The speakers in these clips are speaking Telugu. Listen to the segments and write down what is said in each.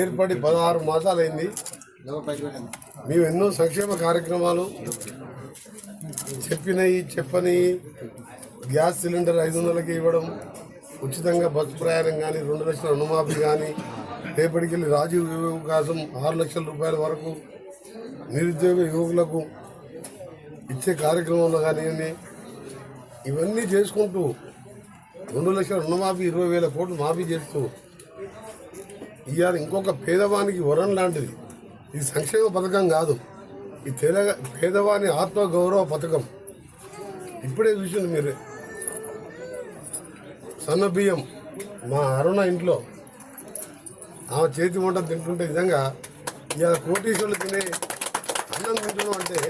ఏర్పడి పదహారు మాసాలైంది. మేము ఎన్నో సంక్షేమ కార్యక్రమాలు చెప్పినవి చెప్పని గ్యాస్ సిలిండర్ ఐదు వందలకి ఇవ్వడం ఉచితంగా బస్సు ప్రయాణం కానీ రెండు లక్షల రుణమాఫీ కానీ రేపటికి వెళ్ళి రాజీవ్ అవకాశం ఆరు లక్షల రూపాయల వరకు నిరుద్యోగ యువకులకు ఇచ్చే కార్యక్రమంలో కానివ్వండి ఇవన్నీ చేసుకుంటూ రెండు లక్షల రుణమాఫీ ఇరవై వేల కోట్లు మాఫీ చేస్తూ ఇవాళ ఇంకొక పేదవానికి వరం లాంటిది ఇది సంక్షేమ పథకం కాదు ఈ తెల పేదవాని ఆత్మగౌరవ పథకం ఇప్పుడే చూసింది మీరు సన్న బియ్యం మా అరుణ ఇంట్లో ఆమె చేతి వంట తింటుంటే నిజంగా ఇవాళ కోటీశ్వరులు తినే అన్నం తింటున్నాం అంటే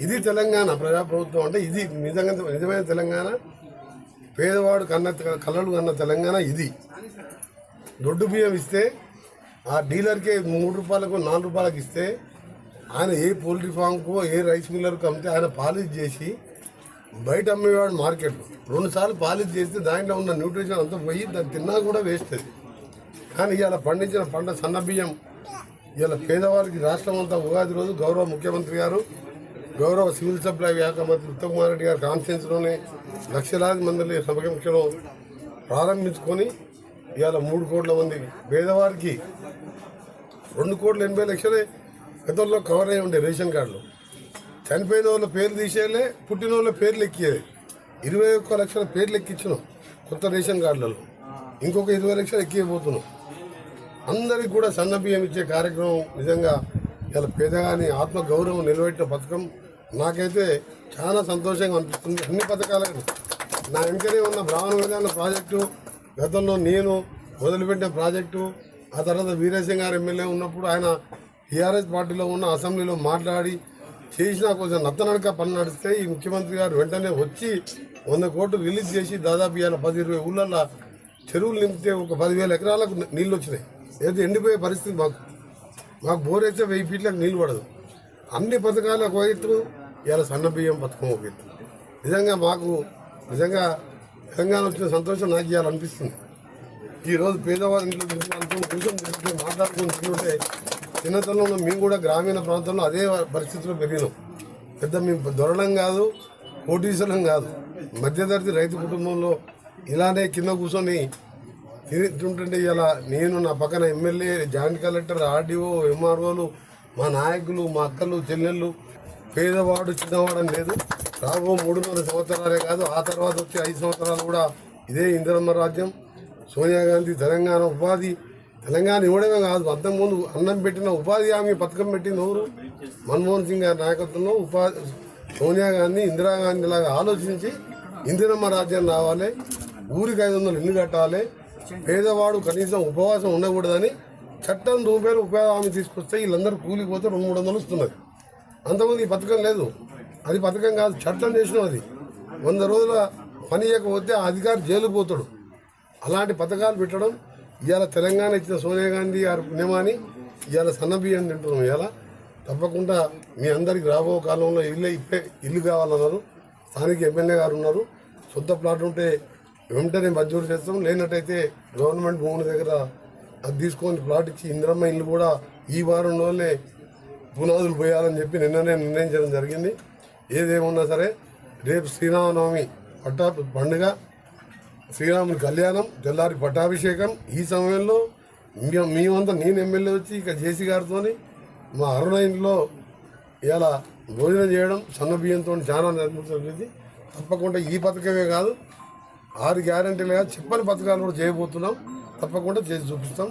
ఇది తెలంగాణ ప్రజాప్రభుత్వం అంటే ఇది నిజంగా నిజమైన తెలంగాణ పేదవాడు కన్న కళ్ళలు కన్న తెలంగాణ ఇది దొడ్డు బియ్యం ఇస్తే ఆ డీలర్కి మూడు రూపాయలకు నాలుగు రూపాయలకు ఇస్తే ఆయన ఏ పోల్ట్రీ ఫామ్కు ఏ రైస్ మిల్లర్కు అమ్మితే ఆయన పాలిష్ చేసి బయట అమ్మేవాడు మార్కెట్లో. రెండుసార్లు పాలిష్ చేస్తే దాంట్లో ఉన్న న్యూట్రిషన్ అంతా పోయి దాన్ని తిన్నా కూడా వేస్ట్ అది. కానీ ఇవాళ పండించిన పంట సన్న బియ్యం. ఇవాళ పేదవారికి రాష్ట్రం అంతా ఉగాది రోజు గౌరవ ముఖ్యమంత్రి గారు గౌరవ సివిల్ సప్లై శాఖ మంత్రి ఉత్తమ్ కుమార్ రెడ్డి గారి కాన్ఫరెన్స్లోనే లక్షలాది మందిని సమక్షంలో ప్రారంభించుకొని ఇవాళ మూడు కోట్ల మంది పేదవారికి రెండు కోట్ల ఎనభై లక్షలే గతంలో కవర్ అయ్యి ఉండే రేషన్ కార్డులు. చనిపోయిన వాళ్ళ పేర్లు తీసేయాలే పుట్టిన వాళ్ళ పేర్లు ఎక్కేది ఇరవై ఒక్క లక్షల పేర్లు ఎక్కించినాం కొత్త రేషన్ కార్డులలో. ఇంకొక ఇరవై లక్షలు ఎక్కిపోతున్నాం అందరికి కూడా సన్న బియ్యం ఇచ్చే కార్యక్రమం నిజంగా ఇలా పేదగాని ఆత్మగౌరవం నిలబెట్టిన పథకం. నాకైతే చాలా సంతోషంగా అనిపిస్తుంది. అన్ని పథకాలను నా వెంటనే ఉన్న బ్రాహ్మణ విధాన ప్రాజెక్టు గతంలో నేను వదిలిపెట్టిన ప్రాజెక్టు ఆ తర్వాత వీరేశం గారు ఎమ్మెల్యే ఉన్నప్పుడు ఆయన టీఆర్ఎస్ పార్టీలో ఉన్న అసెంబ్లీలో మాట్లాడి చేసిన కొంచెం నత్తనడక పని నడిస్తే ఈ ముఖ్యమంత్రి గారు వెంటనే వచ్చి వంద కోట్లు రిలీజ్ చేసి దాదాపు ఇవాళ పది ఇరవై ఊళ్ళల్లో చెరువులు నింపితే ఒక పదివేల ఎకరాలకు నీళ్ళు వచ్చినాయి. ఏదో ఎండిపోయే పరిస్థితి మాకు. మాకు బోర్ అయితే వెయ్యి ఫీట్లకు నీళ్ళు పడదు. అన్ని పథకాలు ఒక ఎత్తు ఇవాళ సన్న బియ్యం పథకం ఒక ఎత్తు. నిజంగా మాకు నిజంగా తెలంగాణ వచ్చిన సంతోషం నాకు ఇవాళ అనిపిస్తుంది ఈ పేదవారి ఇంట్లో నుంచి కూర్చొని మాట్లాడుకుంటుంటే చిన్నతనంలో మేము కూడా గ్రామీణ ప్రాంతంలో అదే పరిస్థితిలో పెరిగినాం. పెద్ద మేము దొరడం కాదు కోటీశ్వరం కాదు. మధ్యతరగతి రైతు కుటుంబంలో ఇలానే కింద కూర్చొని తింటుంటే ఇలా నేను నా పక్కన ఎమ్మెల్యే జాయింట్ కలెక్టర్ ఆర్డీఓ ఎంఆర్ఓలు మా నాయకులు మా అక్కలు చెల్లెళ్ళు పేదవాడు చిన్నవాడని లేదు. రాబో మూడున్నర సంవత్సరాలే కాదు ఆ తర్వాత వచ్చే ఐదు సంవత్సరాలు కూడా ఇదే ఇందిరమ్మ రాజ్యం. సోనియా గాంధీ తెలంగాణ ఉపాధి. తెలంగాణ ఇవ్వడమే కాదు అంతకుముందు అన్నం పెట్టిన ఉపాధి హామీ పథకం పెట్టిన ఎవరు? మన్మోహన్ సింగ్ గారి నాయకత్వంలో ఉపాధి సోనియా గాంధీ ఇందిరాగాంధీ లాగా ఆలోచించి ఇందిరమ్మ రాజ్యం రావాలి. ఊరికి ఐదు వందలు ఇల్లు కట్టాలి. పేదవాడు కనీసం ఉపవాసం ఉండకూడదని చట్టం రూపాయలు ఉపాధి హామీ తీసుకొస్తే వీళ్ళందరూ కూలిపోతే రెండు మూడు వందలు వస్తున్నది. అంతకుముందు ఈ పథకం లేదు. అది పథకం కాదు చట్టం చేసినాం అది. వంద రోజుల పని చేయకపోతే ఆ అధికారి జైలు పోతాడు. అలాంటి పథకాలు పెట్టడం ఇవాళ తెలంగాణ ఇచ్చిన సోనియా గాంధీ గారి పుణ్యమాని ఇవాళ సన్నబియ్యం తింటున్నాం ఇవాళ తప్పకుండా మీ అందరికి రాబో కాలంలో ఇల్లు ఇప్పే ఇల్లు కావాలన్నారు. స్థానిక ఎమ్మెల్యే గారు ఉన్నారు. సొంత ప్లాట్ ఉంటే వెంటనే మంజూరు చేస్తాం. లేనట్టయితే గవర్నమెంట్ భూముల దగ్గర అది తీసుకొని ప్లాట్ ఇచ్చి ఇందిరమ్మ ఇల్లు కూడా ఈ వారం రోజులే పునాదులు పోయాలని చెప్పి నిన్ననే నిర్ణయించడం జరిగింది. ఏదేమున్నా సరే రేపు శ్రీరామనవమి పట్టా పండుగ శ్రీరాముని కళ్యాణం తెల్లారి పట్టాభిషేకం. ఈ సమయంలో మేమంతా నేను ఎమ్మెల్యే వచ్చి ఇక జేసీ గారితో మా అరుణ ఇంట్లో ఇలా భోజనం చేయడం సన్న బియ్యంతో చాలా నిర్మించింది తప్పకుండా ఈ పథకమే కాదు ఆరు గ్యారంటీలుగా చెప్పని పథకాలు కూడా చేయబోతున్నాం. తప్పకుండా చేసి చూపిస్తాం.